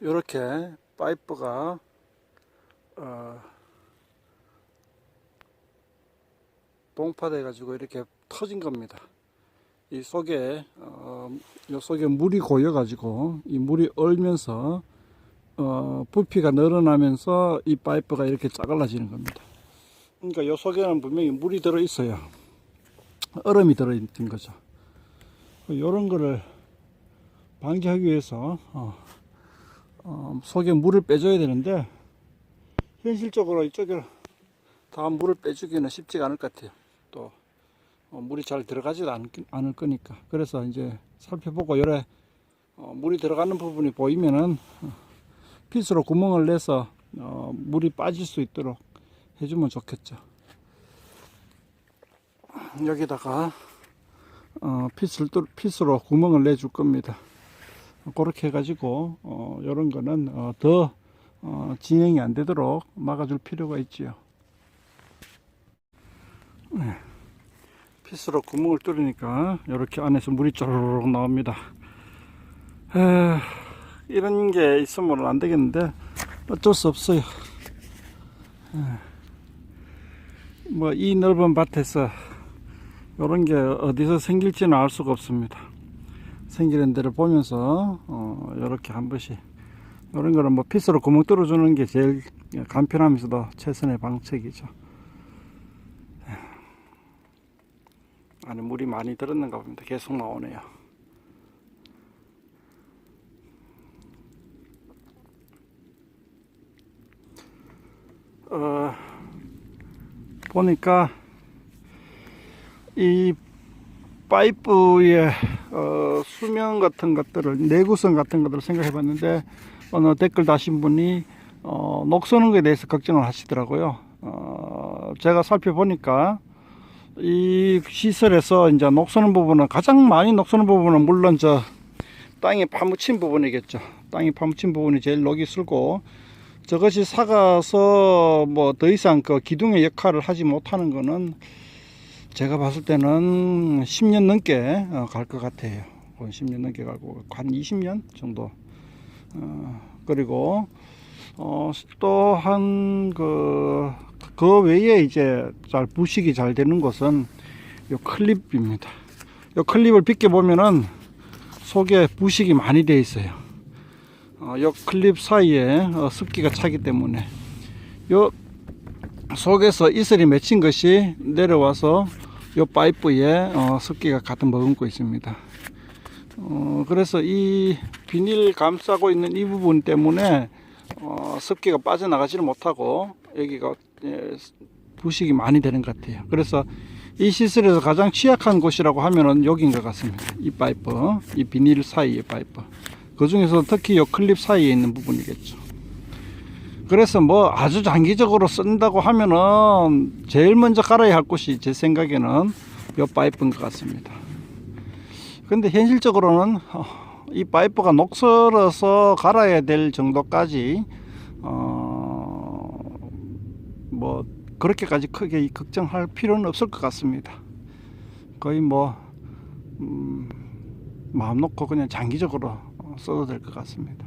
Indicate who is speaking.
Speaker 1: 이렇게 파이프가 어, 동파돼 가지고 이렇게 터진 겁니다. 이 속에 어, 요 속에 물이 고여 가지고 이 물이 얼면서 어, 부피가 늘어나면서 이 파이프가 이렇게 짜갈라지는 겁니다. 그러니까 요 속에는 분명히 물이 들어 있어요. 얼음이 들어 있는 거죠. 이런 거를 방지하기 위해서 어, 어, 속에 물을 빼줘야 되는데 현실적으로 이쪽에 다 물을 빼주기는 쉽지가 않을 것 같아요. 또 어, 물이 잘 들어가지도 않, 않을 거니까 그래서 이제 살펴보고 요래 어, 물이 들어가는 부분이 보이면은 어, 핏으로 구멍을 내서 어, 물이 빠질 수 있도록 해주면 좋겠죠. 여기다가 어, 핏을 뚫- 핏으로 구멍을 내 줄 겁니다. 그렇게 해가지고 어, 이런 거는 어, 더 어, 진행이 안 되도록 막아줄 필요가 있지요. 네. 핏으로 구멍을 뚫으니까 이렇게 안에서 물이 쪼르륵 나옵니다. 에, 이런 게 있으면 안 되겠는데 어쩔 수 없어요. 뭐 이 넓은 밭에서 이런 게 어디서 생길지는 알 수가 없습니다. 생기는 데를 보면서 어, 이렇게 한 번씩 이런 거는 뭐 핏으로 구멍 뚫어주는 게 제일 간편하면서도 최선의 방책이죠. 안에 물이 많이 들었는가 봅니다. 계속 나오네요. 어, 보니까 이 파이프의 어, 수명 같은 것들을 내구성 같은 것들을 생각해 봤는데 어느 댓글 다신 분이 어, 녹서는 것에 대해서 걱정을 하시더라고요. 어, 제가 살펴보니까 이 시설에서 이제 녹서는 부분은 가장 많이 녹서는 부분은 물론 저 땅에 파묻힌 부분이겠죠. 땅에 파묻힌 부분이 제일 녹이 슬고 저것이 사가서 뭐 더 이상 그 기둥의 역할을 하지 못하는 거는 제가 봤을 때는 10년 넘게 어, 갈것 같아요. 거의 10년 넘게 가고 한 20년 정도. 어, 그리고 어, 또한 그, 그 외에 이제 잘 부식이 잘 되는 것은 요 클립입니다. 요 클립을 비껴 보면은 속에 부식이 많이 되어 있어요. 어, 요 클립 사이에 어, 습기가 차기 때문에 요 속에서 이슬이 맺힌 것이 내려와서 요 파이프에 어, 습기가 가득 머금고 있습니다. 어, 그래서 이 비닐 감싸고 있는 이 부분 때문에 어, 습기가 빠져나가지를 못하고 여기가 예, 부식이 많이 되는 것 같아요. 그래서 이 시설에서 가장 취약한 곳이라고 하면은 여기인 것 같습니다. 이 파이프, 이 비닐 사이의 파이프. 그 중에서 특히 이 클립 사이에 있는 부분이겠죠. 그래서 뭐 아주 장기적으로 쓴다고 하면은 제일 먼저 갈아야 할 곳이 제 생각에는 이 파이프인 것 같습니다. 근데 현실적으로는 어, 이 파이프가 녹슬어서 갈아야 될 정도까지 어 뭐 그렇게까지 크게 걱정할 필요는 없을 것 같습니다. 거의 뭐 음, 마음 놓고 그냥 장기적으로 써도 될 것 같습니다.